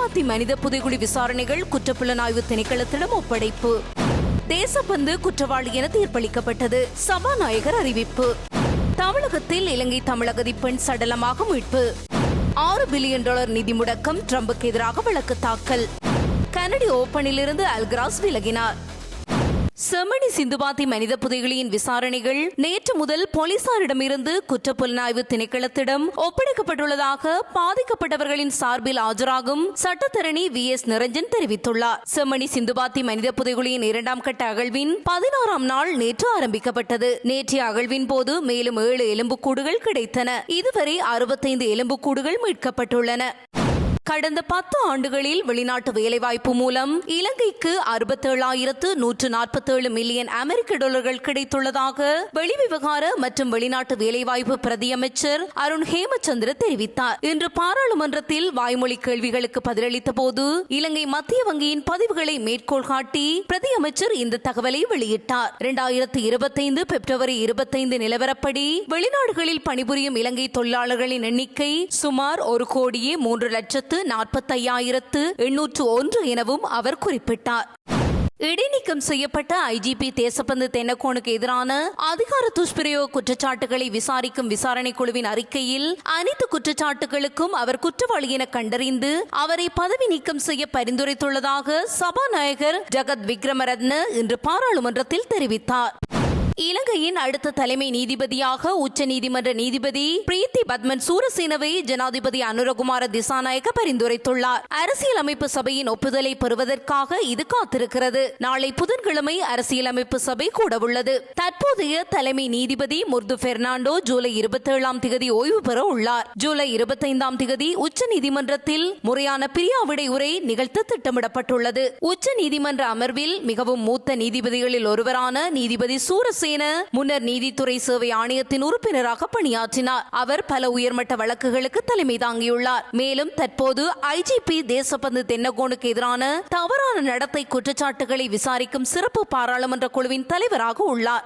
சிந்துபாத்தி மனித புதைகுழி விசாரணைகள் குற்றப்புலனாய்வு திணைக்களத்திடம் ஒப்படைப்பு. தேசப்பந்து குற்றவாளி என தீர்ப்பளிக்கப்பட்டது. சபாநாயகர் அறிவிப்பு. தமிழகத்தில் இலங்கை தமிழகதி பெண் சடலமாக மீட்பு. ஆறு பில்லியன் டாலர் நிதி முடக்கம் ட்ரம்புக்கு எதிராக வழக்கு தாக்கல். கனடி ஓபனிலிருந்து அல்கிராஸ் விலகினார். செம்மணி சிந்துபாத்தி மனித புதைகளின் விசாரணைகள் நேற்று முதல் போலீசாரிடமிருந்து குற்றப்புலனாய்வு திணைக்களத்திடம் ஒப்படைக்கப்பட்டுள்ளதாக பாதிக்கப்பட்டவர்களின் சார்பில் ஆஜராகும் சட்டத்தரணி வி எஸ் நிரஞ்சன் தெரிவித்துள்ளார். செம்மணி சிந்துபாத்தி மனித புதைகுழியின் இரண்டாம் கட்ட அகழ்வின் பதினாறாம் நாள் நேற்று ஆரம்பிக்கப்பட்டது. நேற்றைய அகழ்வின் போது மேலும் ஏழு எலும்புக்கூடுகள் கிடைத்தன. இதுவரை அறுபத்தைந்து எலும்புக்கூடுகள் மீட்கப்பட்டுள்ளன. கடந்த பத்து ஆண்டுகளில் வெளிநாட்டு வேலைவாய்ப்பு மூலம் இலங்கைக்கு அறுபத்தேழாயிரத்து நூற்று நாற்பத்தேழு மில்லியன் அமெரிக்க டாலர்கள் கிடைத்துள்ளதாக வெளிவிவகார மற்றும் வெளிநாட்டு வேலைவாய்ப்பு பிரதியமைச்சர் அருண் ஹேமச்சந்திர தெரிவித்தார். இன்று பாராளுமன்றத்தில் வாய்மொழி கேள்விகளுக்கு பதிலளித்த போது இலங்கை மத்திய வங்கியின் பதிவுகளை மேற்கோள் காட்டி பிரதியமைச்சர் இந்த தகவலை வெளியிட்டார். இரண்டாயிரத்தி இருபத்தைந்து பிப்ரவரி இருபத்தைந்து நிலவரப்படி வெளிநாடுகளில் பணிபுரியும் இலங்கை தொழிலாளர்களின் எண்ணிக்கை சுமார் ஒரு கோடியே மூன்று லட்சத்து நாற்பத்தையாயிரத்து எண்ணூற்று ஒன்று எனவும் அவர் குறிப்பிட்டார். இடைநீக்கம் செய்யப்பட்ட ஐஜிபி தேசப்பந்து தென்னக்கோனுக்கு எதிரான அதிகார துஷ்பிரயோக குற்றச்சாட்டுகளை விசாரிக்கும் விசாரணை குழுவின் அறிக்கையில் அனைத்து குற்றச்சாட்டுகளுக்கும் அவர் குற்றவாளி என கண்டறிந்து அவரை பதவி நீக்கம் செய்ய பரிந்துரைத்துள்ளதாக சபாநாயகர் ஜெகத் விக்ரமரத்ன இன்று பாராளுமன்றத்தில் தெரிவித்தார். இலங்கையின் அடுத்த தலைமை நீதிபதியாக உச்ச நீதிமன்ற நீதிபதி பிரீத்தி பத்மன் சூரசேனவை ஜனாதிபதி அனுரகுமார திசாநாயக்க பரிந்துரைத்துள்ளார். அரசியலமைப்பு சபையின் ஒப்புதலை பெறுவதற்காக இது காத்திருக்கிறது. நாளை புதன்கிழமை அரசியலமைப்பு சபை கூடவுள்ளது. தற்போதைய தலைமை நீதிபதி முர்து பெர்னாண்டோ ஜூலை இருபத்தேழாம் திகதி ஓய்வு பெற உள்ளார். ஜூலை இருபத்தைந்தாம் திகதி உச்ச நீதிமன்றத்தில் முறையான பிரியாவிடை உரை நிகழ்த்த திட்டமிடப்பட்டுள்ளது. உச்ச நீதிமன்ற அமர்வில் மிகவும் மூத்த நீதிபதிகளில் ஒருவரான நீதிபதி சூரசேன முன்னர் நீதித்துறை சேவை ஆணையத்தின் உறுப்பினராக பணியாற்றினார். அவர் பல உயர்மட்ட வழக்குகளுக்கு தலைமை தாங்கியுள்ளார். மேலும் தற்போது ஐஜிபி தேசபந்து தென்னகோனுக்கு எதிரான தவறான நடத்தை குற்றச்சாட்டுகளை விசாரிக்கும் சிறப்பு பாராளுமன்ற குழுவின் தலைவராக உள்ளார்.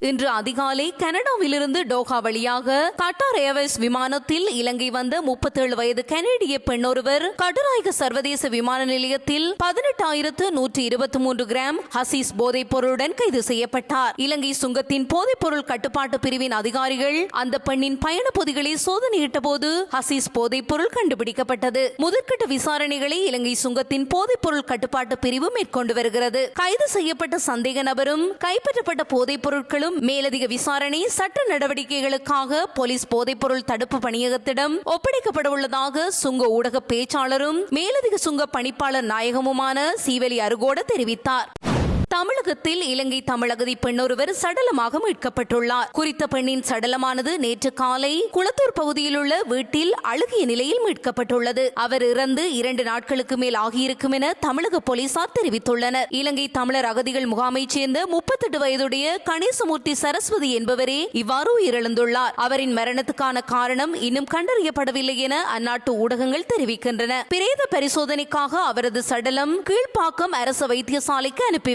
இன்று அதிகாலை கனடாவிலிருந்து டோஹா வழியாக கட்டார் ஏர்வேஸ் விமானத்தில் இலங்கை வந்த முப்பத்தேழு வயது கனேடிய பெண் ஒருவர் கடுநாயக சர்வதேச விமான நிலையத்தில் பதினெட்டாயிரத்து நூற்றி இருபத்தி மூன்று கிராம் ஹசீஸ் போதைப் பொருளுடன் கைது செய்யப்பட்டார். இலங்கை சுங்கத்தின் போதைப் பொருள் கட்டுப்பாட்டு பிரிவின் அதிகாரிகள் அந்த பெண்ணின் பயண பொதிகளை சோதனையிட்ட போது ஹசீஸ் போதைப் பொருள் கண்டுபிடிக்கப்பட்டது. முதற்கட்ட விசாரணைகளை இலங்கை சுங்கத்தின் போதைப் பொருள் கட்டுப்பாட்டு பிரிவு மேற்கொண்டு வருகிறது. கைது செய்யப்பட்ட சந்தேக நபரும் கைப்பற்றப்பட்ட போதைப் பொருட்களும் மேலதிக விசாரணை சட்ட நடவடிக்கைகளுக்காக போலீஸ் போதைப்பொருள் தடுப்பு பணியகத்திடம் ஒப்படைக்கப்பட உள்ளதாக சுங்க ஊடக பேச்சாளரும் மேலதிக சுங்க பணிப்பாளர் நாயகமுமான சீவலி அருகோட தெரிவித்தார். தமிழகத்தில் இலங்கை தமிழகதி பெண்ணொருவர் சடலமாக மீட்கப்பட்டுள்ளார். குறித்த பெண்ணின் சடலமானது நேற்று காலை குளத்தூர் பகுதியில் உள்ள வீட்டில் அழுகிய நிலையில் மீட்கப்பட்டுள்ளது. அவர் இறந்து இரண்டு நாட்களுக்கு மேல் ஆகியிருக்கும் என தமிழக போலீசார் தெரிவித்துள்ளனர். இலங்கை தமிழர் அகதிகள் முகாமைச் சேர்ந்த முப்பத்தெட்டு வயதுடைய கணேசமூர்த்தி சரஸ்வதி என்பவரே இவ்வாறு உயிரிழந்துள்ளார். அவரின் மரணத்துக்கான காரணம் இன்னும் கண்டறியப்படவில்லை என அந்நாட்டு ஊடகங்கள் தெரிவிக்கின்றன. பிரேத பரிசோதனைக்காக அவரது சடலம் கீழ்ப்பாக்கம் அரசு வைத்தியசாலைக்கு அனுப்பி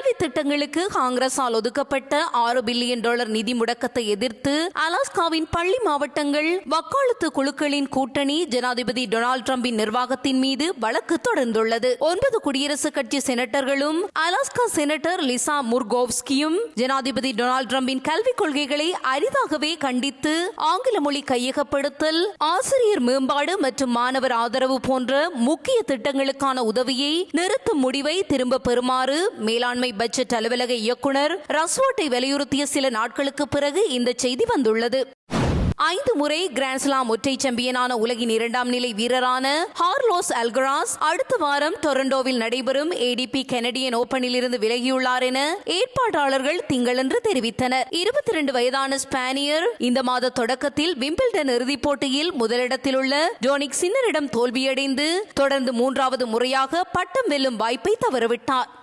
கல்வி திட்டங்களுக்கு காங்கிரசால் ஒதுக்கப்பட்ட ஆறு பில்லியன் டாலர் நிதி முடக்கத்தை எதிர்த்து அலாஸ்காவின் பள்ளி மாவட்டங்கள் வக்காலத்து குழுக்களின் கூட்டணி ஜனாதிபதி டொனால்டு டிரம்பின் நிர்வாகத்தின் மீது வழக்கு தொடர்ந்துள்ளது. ஒன்பது குடியரசுக் கட்சி செனட்டர்களும் அலாஸ்கா செனட்டர் லிசா முர்கோவ்ஸ்கியும் ஜனாதிபதி டொனால்டு டிரம்பின் கல்விக் கொள்கைகளை அரிதாகவே கண்டித்து ஆங்கில மொழி கையகப்படுத்தல் ஆசிரியர் மேம்பாடு மற்றும் மாணவர் ஆதரவு போன்ற முக்கிய திட்டங்களுக்கான உதவியை நிறுத்தும் முடிவை திரும்ப பெறுமாறு மேலாண்மை பட்ஜெட் அலுவலக இயக்குனர் ரஸ்வாட்டை வலியுறுத்திய சில நாட்களுக்கு பிறகு இந்த செய்தி வந்துள்ளது. ஐந்து முறை கிராண்ட்ஸ்லாம் ஒற்றை சாம்பியனான உலகின் இரண்டாம் நிலை வீரரான ஹார்லோஸ் அல்கராஸ் அடுத்த வாரம் டொரண்டோவில் நடைபெறும் ஏடிபி கெனடியன் ஓபனில் இருந்து விலகியுள்ளார் என ஏற்பாட்டாளர்கள் திங்களன்று தெரிவித்தனர். இருபத்தி இரண்டு வயதான ஸ்பானியர் இந்த மாத தொடக்கத்தில் விம்பிள்டன் இறுதிப் போட்டியில் முதலிடத்தில் உள்ள ஜோனிக் சின்னரிடம் தோல்வியடைந்து தொடர்ந்து மூன்றாவது முறையாக பட்டம் வெல்லும் வாய்ப்பை தவறவிட்டார்.